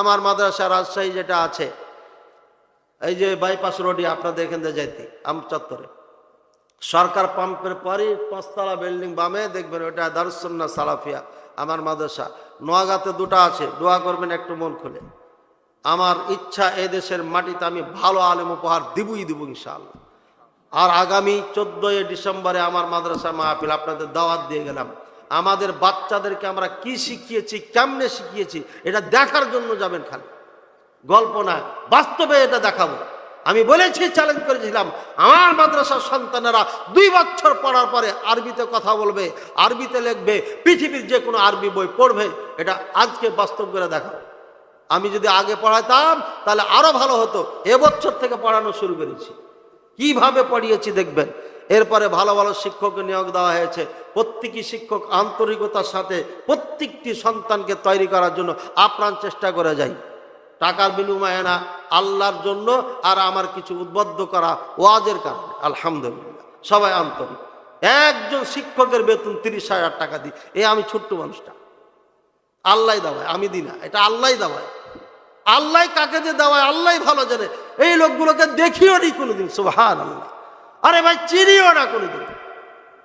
আমার মাদ্রাসা রাজশাহী যেটা আছে, এই যে বাইপাস রোডে আপনাদের এখান থেকে যাইতে আম চত্বরে সরকার পাম্পের পরই পাঁচতলা বিল্ডিং বামে, দেখবেন ওটা দারুসন্না সালাফিয়া, আমার মাদ্রাসা। নোয়াগাতে দুটা আছে, দোয়া করবেন একটু মন খুলে। আমার ইচ্ছা এ দেশের মাটিতে আমি ভালো আলেম উপহার দিবই দিব ইনশাআল্লাহ। আর আগামী চোদ্দই ডিসেম্বরে আমার মাদ্রাসা মাহফিল, আপনাদের দাওয়াত দিয়ে গেলাম। আমাদের বাচ্চাদেরকে আমরা কি শিখিয়েছি, কেমনে শিখিয়েছি, এটা দেখার জন্য যাবেন খালি। গল্প না, বাস্তবে এটা দেখাবো। আমি বলেছি চ্যালেঞ্জ করেছিলাম, আমার মাদ্রাসার সন্তানেরা দুই বছর পড়ার পরে আরবিতে কথা বলবে, আরবিতে লিখবে, পৃথিবীর যে কোনো আরবি বই পড়বে, এটা আজকে বাস্তব করে দেখাবো। আমি যদি আগে পড়াইতাম তাহলে আরও ভালো হতো। এবছর থেকে পড়ানো শুরু করেছি। কীভাবে পড়িয়েছি দেখবেন? এরপরে ভালো ভালো শিক্ষককে নিয়োগ দেওয়া হয়েছে। প্রত্যেকই শিক্ষক আন্তরিকতার সাথে প্রত্যেকটি সন্তানকে তৈরি করার জন্য আপ্রাণ চেষ্টা করে যাই। টাকার বিনিময়ে না, আল্লাহর জন্য আর আমার কিছু উদ্বুদ্ধ করা ওয়াজের কারণে। আলহামদুলিল্লাহ, সবাই আন্তরিক। একজন শিক্ষকের বেতন তিরিশ হাজার টাকা দিই। এ আমি ছোট্ট মানুষটা। আল্লাহ দেওয়ায়, আমি দিই না। এটা আল্লাহ দেওয়ায়। আল্লাহ কাকে যে দেওয়ায় আল্লাহ ভালো জানে। এই লোকগুলোকে দেখিও নি কোনোদিন সুহান আল্লাহ আরে ভাই, চিনিও না কোনো দিন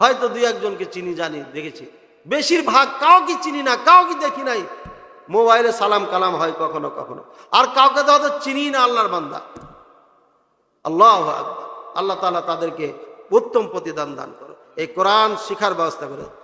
হয়তো দুই একজনকে চিনি জানি, দেখেছি। বেশিরভাগ কাউকে চিনি না, কাউকে দেখি নাই। মোবাইলে সালাম কালাম হয় কখনো কখনো। আর কাউকে তো চিনি না আল্লাহর বান্দা। আল্লাহ। আল্লাহ তালা তাদেরকে উত্তম প্রতিদান দান করো। এই কোরআন শিখার ব্যবস্থা করে